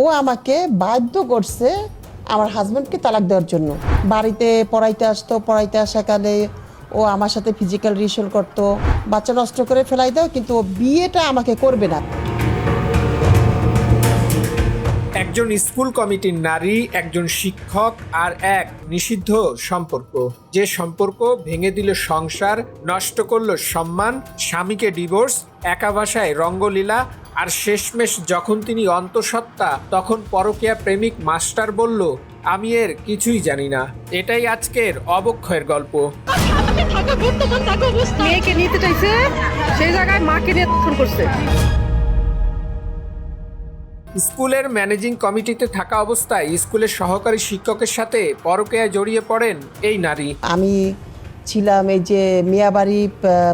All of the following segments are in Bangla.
ও আমাকে বাধ্য করছে আমার হাজব্যান্ডকে তালাক দেওয়ার জন্য। বাড়িতে পড়াইতে আসতো, পড়াইতে আসাকালে ও আমার সাথে ফিজিক্যাল রিলেশন করতো, বাচ্চা নষ্ট করে ফেলাই দাও, কিন্তু ও বিয়েটা আমাকে করবে না। একজন স্কুল কমিটির নারী, একজন শিক্ষক আর এক নিষিদ্ধ সম্পর্ক। যে সম্পর্ক ভেঙে দিল সংসার, নষ্ট করল সম্মান, স্বামীকে ডিভোর্স একা ভাষায় রঙ্গলীলা আর শেষমেশ যখন তিনি অন্তঃসত্ত্বা তখন পরকীয়া প্রেমিক মাস্টার বলল আমি এর কিছুই জানি না। এটাই আজকের অবক্ষয়ের গল্প। মেয়েকে নিতে চাইছে সেই জায়গায় মাকে নিয়ে ফোন করছে। স্কুলের ম্যানেজিং কমিটিতে থাকা অবস্থায় স্কুলের সহকারী শিক্ষকের সাথে পরকীয়ায় জড়িয়ে পড়েন এই নারী। আমি ছিলাম এই যে মিয়াবাড়ি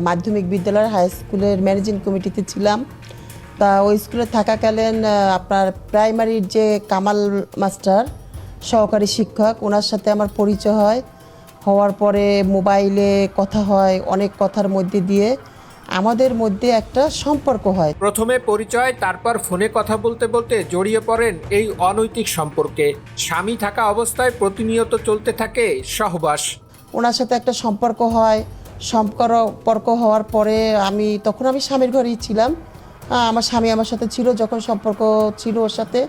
মাধ্যমিক বিদ্যালয়ের হাই স্কুলের ম্যানেজিং কমিটিতে ছিলাম। তা ওই স্কুলে থাকাকালীন আপনার প্রাইমারির যে কামাল মাস্টার সহকারী শিক্ষক ওনার সাথে আমার পরিচয় হয়। হওয়ার পরে মোবাইলে কথা হয় অনেক কথার মধ্যে দিয়ে আমাদের মধ্যে একটা সম্পর্ক হয়। প্রথমে পরিচয় তারপর ফোনে কথা বলতে বলতে জড়িয়ে পড়েন এই অনৈতিক সম্পর্কে। স্বামী থাকা অবস্থায় প্রতিনিয়ত চলতে থাকে সহবাস। ওনার সাথে একটা সম্পর্ক হয় সম্পর্ক হওয়ার পরে আমি তখন আমি স্বামীর ঘরেই ছিলাম। আমার স্বামী আমার সাথে ছিল যখন সম্পর্ক ছিল ওর সাথে।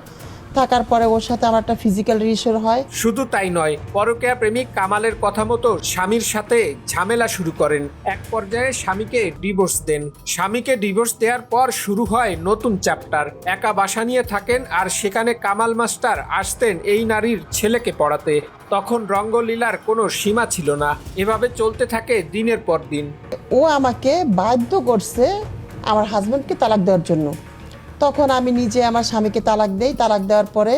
থাকার পরে ওর সাথে আমার একটা ফিজিক্যাল রিলেশন হয়। শুধু তাই নয় পরকীয়া প্রেমিক কামালের কথা মতো স্বামীর সাথে ঝামেলা শুরু করেন। এক পর্যায়ে স্বামীকে ডিভোর্স দেন। স্বামীকে ডিভোর্স দেওয়ার পর শুরু হয় নতুন চ্যাপ্টার একা বাসা নিয়ে থাকেন আর সেখানে কামাল মাস্টার আসতেন এই নারীর ছেলেকে পড়াতে। তখন রঙ্গলীলার কোনো সীমা ছিল না। এভাবে চলতে থাকে দিনের পর দিন। ও আমাকে বাধ্য করছে আমার হাজব্যান্ডকে তালাক দেওয়ার জন্য। তখন আমি নিজে আমার স্বামীকে তালাক দেই, তালাক দেওয়ার পরে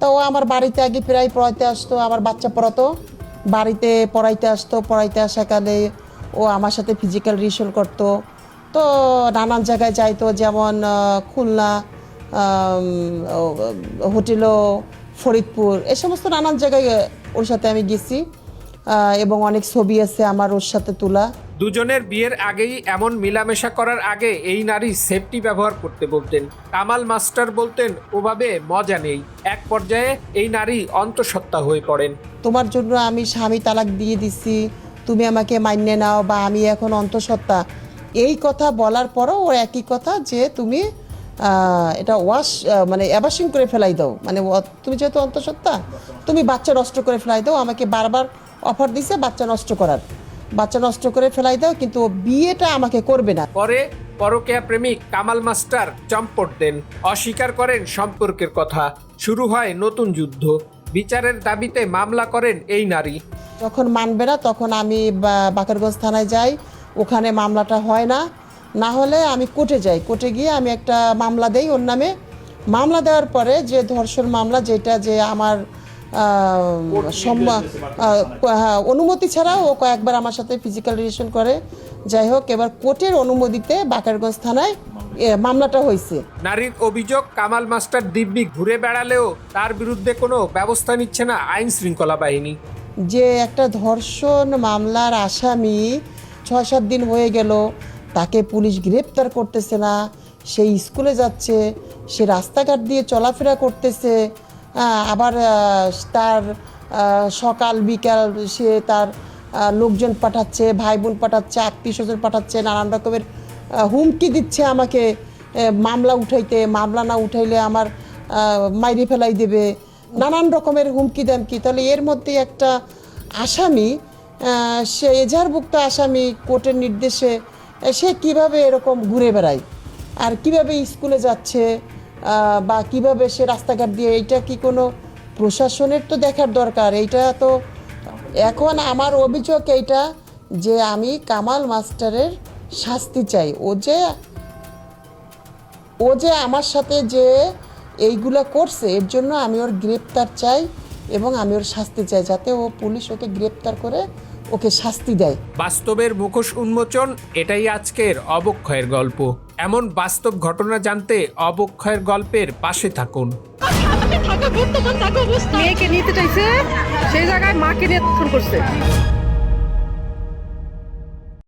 তো ও আমার বাড়িতে আগে প্রায় পড়াইতে আসতো, আমার বাচ্চা পড়াতো। বাড়িতে পড়াইতে আসতো, পড়াইতে আসাকালে ও আমার সাথে ফিজিক্যাল রিলেশন করতো। তো নানান জায়গায় যাইতো, যেমন খুলনা হোটেলও ফরিদপুর, এ সমস্ত নানান জায়গায় ওর সাথে আমি গেছি। এবং অনেক ছবি আছে আমার ওর সাথে তোলা। দুজনের বিয়ের আগেই এমন মিলামেশা করার আগে এই নারী সেফটি ব্যবহার করতে বলতেন। কামাল মাস্টার বলতেন, ওভাবে মজা নেই। এক পর্যায়ে এই নারী অন্তঃসত্ত্বা হয়ে পড়েন। তোমার জন্য আমি স্বামী তালাক দিয়ে দিছি। তুমি আমাকে মান্য নাও বা আমি এখন অন্তঃসত্ত্বা। এই কথা বলার পরও ওর একই কথা যে তুমি এটা ওয়াশ মানে অ্যাবাসিং করে ফেলাই দাও। মানে তুমি যেহেতু অন্তঃসত্ত্বা, তুমি বাচ্চা নষ্ট করে ফেলাই দাও, আমাকে বারবার অফার দিছে বাচ্চা নষ্ট করার। বাচ্চা নষ্ট করে ফেলাই দাও কিন্তু ও বিয়েটা আমাকে করবে না। পরে পরকেয়া প্রেমিক কামাল মাস্টার চম্পট দেন। অস্বীকার করেন সম্পর্কের কথা। শুরু হয় নতুন যুদ্ধ। বিচারের দাবিতে মামলা করেন এই নারী। যখন মানবে না তখন আমি বাকেরগঞ্জ থানায় যাই। ওখানে মামলাটা হয় না। না হলে আমি কোর্টে যাই। কোর্টে গিয়ে আমি একটা মামলা দেই ওর নামে। মামলা দেওয়ার পরে যে ধর্ষণ মামলা যেটা যে আমার হ্যাঁ, অনুমতি ছাড়াও ও কয়েকবার আমার সাথে ফিজিক্যাল রিলেশন করে। যাই হোক এবার কোর্টের অনুমতিতে বাকেরগঞ্জ থানায় মামলাটা হয়েছে। নারীর অভিযোগ কামাল মাস্টার দিব্যি ঘুরে বেড়ালেও তার বিরুদ্ধে কোনো ব্যবস্থা নিচ্ছে না আইন শৃঙ্খলা বাহিনী। যে একটা ধর্ষণ মামলার আসামি ছয় সাত দিন হয়ে গেল তাকে পুলিশ গ্রেপ্তার করতেছে না সে স্কুলে যাচ্ছে সে রাস্তাঘাট দিয়ে চলাফেরা করতেছে আবার তার সকাল, বিকাল সে তার লোকজন পাঠাচ্ছে ভাই বোন পাঠাচ্ছে, আত্মীয় স্বজন পাঠাচ্ছে, নানান রকমের হুমকি দিচ্ছে আমাকে মামলা উঠাইতে, মামলা না উঠাইলে আমার মাইরে ফেলাই দেবে, নানান রকমের হুমকি দামকি তাহলে এর মধ্যে একটা আসামি সে এজাহারভুক্ত আসামি কোর্টের নির্দেশে, সে কীভাবে এরকম ঘুরে বেড়ায়? আর কীভাবে স্কুলে যাচ্ছে? বা কীভাবে সে রাস্তাঘাট দিয়ে, এইটা কি কোনো প্রশাসনের তো দেখার দরকার? এইটা তো এখন আমার অভিযোগ এইটা যে আমি কামাল মাস্টারের শাস্তি চাই। ও যে ও যে আমার সাথে যে এইগুলো করছে, এর জন্য আমি ওর গ্রেপ্তার চাই এবং আমি ওর শাস্তি চাই, যাতে ও পুলিশ ওকে গ্রেপ্তার করে ওকে শাস্তি দেয়। বাস্তবের মুখোশ উন্মোচন, এটাই আজকের অবক্ষয়ের গল্প। এমন বাস্তব ঘটনা জানতে অবক্ষয়ের গল্পের পাশে থাকুন। মেয়েকে নিতে চাইছে সেই জায়গায় মাকে নিয়ে করছে।